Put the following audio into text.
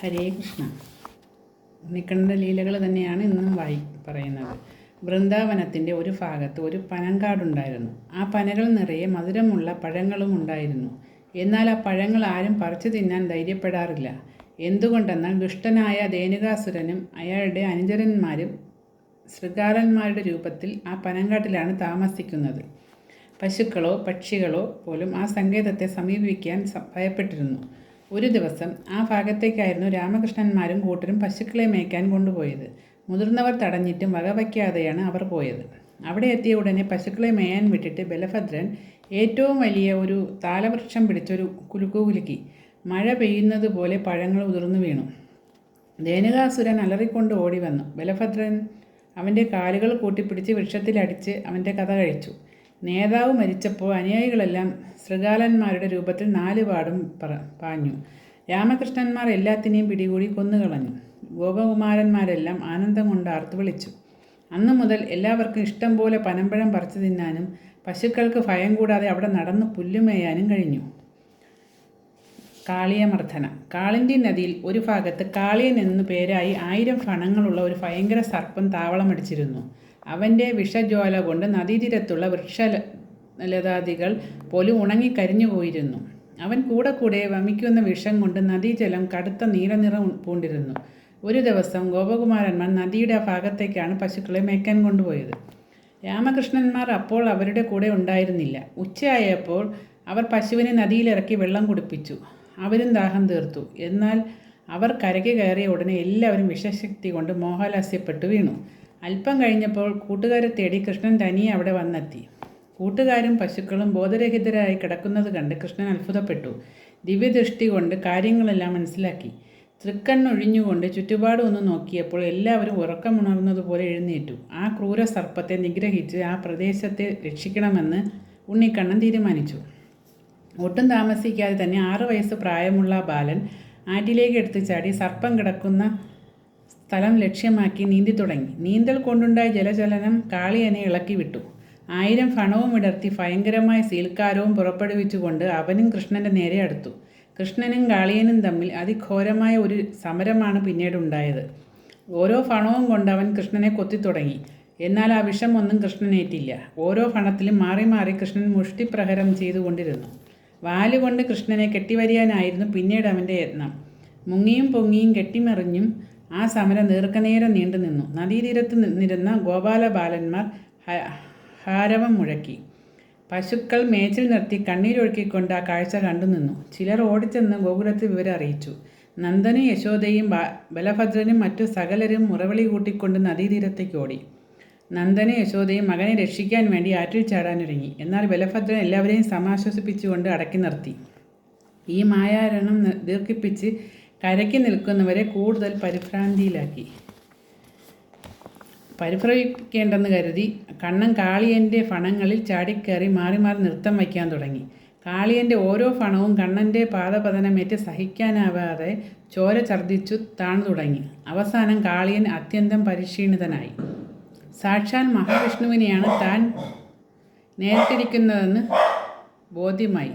ഹരേ കൃഷ്ണ. ഉണ്ണിക്കണ്ണന്റെ ലീലകൾ തന്നെയാണ് ഇന്നും വായി പറയുന്നത്. വൃന്ദാവനത്തിന്റെ ഒരു ഭാഗത്ത് ഒരു പനങ്കാടുണ്ടായിരുന്നു. ആ പനകൾ നിറയെ മധുരമുള്ള പഴങ്ങളും ഉണ്ടായിരുന്നു. എന്നാൽ ആ പഴങ്ങൾ ആരും പറിച്ചു തിന്നാൻ ധൈര്യപ്പെടാറില്ല. എന്തുകൊണ്ടെന്നാൽ ദുഷ്ടനായ ദേനുകാസുരനും അയാളുടെ അനുചരന്മാരും ശൃഗാലന്മാരുടെ രൂപത്തിൽ ആ പനങ്കാട്ടിലാണ് താമസിക്കുന്നത്. പശുക്കളോ പക്ഷികളോ പോലും ആ സങ്കേതത്തെ സമീപിക്കാൻ ഭയപ്പെട്ടിരുന്നു. ഒരു ദിവസം ആ ഭാഗത്തേക്കായിരുന്നു രാമകൃഷ്ണന്മാരും കൂട്ടരും പശുക്കളെ മേയ്ക്കാൻ കൊണ്ടുപോയത്. മുതിർന്നവർ തടഞ്ഞിട്ടും വകവയ്ക്കാതെയാണ് അവർ പോയത്. അവിടെ എത്തിയ ഉടനെ പശുക്കളെ മേയാൻ വിട്ടിട്ട് ബലഭദ്രൻ ഏറ്റവും വലിയ ഒരു താലവൃക്ഷം പിടിച്ചൊരു കുലുക്കു കുലുക്കി. മഴ പെയ്യുന്നത് പോലെ പഴങ്ങൾ ഉതിർന്നു വീണു. ദേനകാസുരൻ അലറിക്കൊണ്ട് ഓടി വന്നു. ബലഭദ്രൻ അവന്റെ കാലുകൾ കൂട്ടിപ്പിടിച്ച് വൃക്ഷത്തിലടിച്ച് അവന്റെ കഥ കഴിച്ചു. നേതാവ് മരിച്ചപ്പോൾ അനുയായികളെല്ലാം ശൃഗാലന്മാരുടെ രൂപത്തിൽ നാല് പാടും പറ പാഞ്ഞു. രാമകൃഷ്ണന്മാർ എല്ലാത്തിനെയും പിടികൂടി കൊന്നുകളഞ്ഞു. ഗോപകുമാരന്മാരെല്ലാം ആനന്ദം കൊണ്ട് ആർത്തു വിളിച്ചു. അന്നു മുതൽ എല്ലാവർക്കും ഇഷ്ടം പോലെ പനമ്പഴം പറിച്ചു തിന്നാനും പശുക്കൾക്ക് ഭയം കൂടാതെ അവിടെ നടന്ന് പുല്ലുമേയാനും കഴിഞ്ഞു. കാളിയമർദ്ദന. കാളിന്റെ നദിയിൽ ഒരു ഭാഗത്ത് കാളിയൻ എന്നു പേരായി ആയിരം ഫണങ്ങളുള്ള ഒരു ഭയങ്കര സർപ്പം താവളമടിച്ചിരുന്നു. അവന്റെ വിഷജ്വാല കൊണ്ട് നദീതീരത്തുള്ള വൃക്ഷ ലതാദികൾ പോലും ഉണങ്ങിക്കരിഞ്ഞു പോയിരുന്നു അവൻ കൂടെ കൂടെ വമിക്കുന്ന വിഷം കൊണ്ട് നദീജലം കടുത്ത നീലനിറം പൂണ്ടിരുന്നു. ഒരു ദിവസം ഗോപകുമാരന്മാർ നദിയുടെ ആ ഭാഗത്തേക്കാണ് പശുക്കളെ മേക്കാൻ കൊണ്ടുപോയത്. രാമകൃഷ്ണന്മാർ അപ്പോൾ അവരുടെ കൂടെ ഉണ്ടായിരുന്നില്ല. ഉച്ചയായപ്പോൾ അവർ പശുവിനെ നദിയിലിറക്കി വെള്ളം കുടിപ്പിച്ചു. അവരും ദാഹം തീർത്തു. എന്നാൽ അവർ കരയ്ക്ക് കയറിയ ഉടനെ എല്ലാവരും വിഷശക്തി കൊണ്ട് മോഹാലാസ്യപ്പെട്ടു വീണു. അല്പം കഴിഞ്ഞപ്പോൾ കൂട്ടുകാരെ തേടി കൃഷ്ണൻ തനിയെ അവിടെ വന്നെത്തി. കൂട്ടുകാരും പശുക്കളും ബോധരഹിതരായി കിടക്കുന്നത് കണ്ട് കൃഷ്ണൻ അത്ഭുതപ്പെട്ടു. ദിവ്യദൃഷ്ടി കൊണ്ട് കാര്യങ്ങളെല്ലാം മനസ്സിലാക്കി. തൃക്കണ്ണൊഴിഞ്ഞുകൊണ്ട് ചുറ്റുപാടും ഒന്ന് നോക്കിയപ്പോൾ എല്ലാവരും ഉറക്കമുണർന്നതുപോലെ എഴുന്നേറ്റു. ആ ക്രൂര സർപ്പത്തെ നിഗ്രഹിച്ച് ആ പ്രദേശത്തെ രക്ഷിക്കണമെന്ന് ഉണ്ണിക്കണ്ണൻ തീരുമാനിച്ചു. ഒട്ടും താമസിക്കാതെ തന്നെ ആറു വയസ്സ് പ്രായമുള്ള ബാലൻ ആറ്റിലേക്ക് എടുത്തു ചാടി സർപ്പം കിടക്കുന്ന സ്ഥലം ലക്ഷ്യമാക്കി നീന്തി തുടങ്ങി. നീന്തൽ കൊണ്ടുണ്ടായ ജലചലനം കാളിയനെ ഇളക്കി വിട്ടു. ആയിരം ഫണവും ഇടർത്തി ഭയങ്കരമായ സീൽക്കാരവും പുറപ്പെടുവിച്ചുകൊണ്ട് അവനും കൃഷ്ണന്റെ നേരെ അടുത്തു. കൃഷ്ണനും കാളിയനും തമ്മിൽ അതിഘോരമായ ഒരു സമരമാണ് പിന്നീടുണ്ടായത്. ഓരോ ഫണവും കൊണ്ട് അവൻ കൃഷ്ണനെ കൊത്തിത്തുടങ്ങി എന്നാൽ ആ വിഷം ഒന്നും കൃഷ്ണനേറ്റില്ല ഓരോ ഫണത്തിലും മാറി മാറി കൃഷ്ണൻ മുഷ്ടിപ്രഹരം ചെയ്തുകൊണ്ടിരുന്നു. വാലുകൊണ്ട് കൃഷ്ണനെ കെട്ടിവരിയാനായിരുന്നു പിന്നീട് അവന്റെ യത്നം. മുങ്ങിയും പൊങ്ങിയും കെട്ടിമറിഞ്ഞും ആ സമരം ദീർഘനേരം നീണ്ടുനിന്നു. നദീതീരത്ത് നിന്നിരുന്ന ഗോപാലബാലന്മാർ ഹാരവം മുഴക്കി. പശുക്കൾ മേച്ചിൽ നിർത്തി കണ്ണീരൊഴുക്കിക്കൊണ്ട് ആ കാഴ്ച കണ്ടുനിന്നു. ചിലർ ഓടിച്ചെന്ന് ഗോകുലത്തിൽ വിവരം അറിയിച്ചു നന്ദനും യശോദയും ബലഭദ്രനും മറ്റു സകലരും മുറവിളി കൂട്ടിക്കൊണ്ട് നദീതീരത്തേക്ക് ഓടി. നന്ദനും യശോദയും മകനെ രക്ഷിക്കാൻ വേണ്ടി ആറ്റിൽ ചാടാനൊരുങ്ങി. എന്നാൽ ബലഭദ്രൻ എല്ലാവരെയും സമാശ്വസിപ്പിച്ചുകൊണ്ട് അടക്കി നിർത്തി. ഈ മായാരണം ദീർഘിപ്പിച്ച് കരയ്ക്ക് നിൽക്കുന്നവരെ കൂടുതൽ പരിഭ്രാന്തിയിലാക്കി. പരിഭ്രമിക്കേണ്ടെന്ന് കരുതി കണ്ണൻ കാളിയന്റെ ഫണങ്ങളിൽ ചാടിക്കയറി മാറി മാറി നൃത്തം വയ്ക്കാൻ തുടങ്ങി. കാളിയന്റെ ഓരോ ഫണവും കണ്ണന്റെ പാദപതനമേറ്റ് സഹിക്കാനാവാതെ ചോര ഛർദ്ദിച്ചു താണു തുടങ്ങി. അവസാനം കാളിയൻ അത്യന്തം പരിക്ഷീണിതനായി. സാക്ഷാൽ മഹാവിഷ്ണുവിനെയാണ് താൻ നേരിട്ടിരിക്കുന്നതെന്ന് ബോധ്യമായി.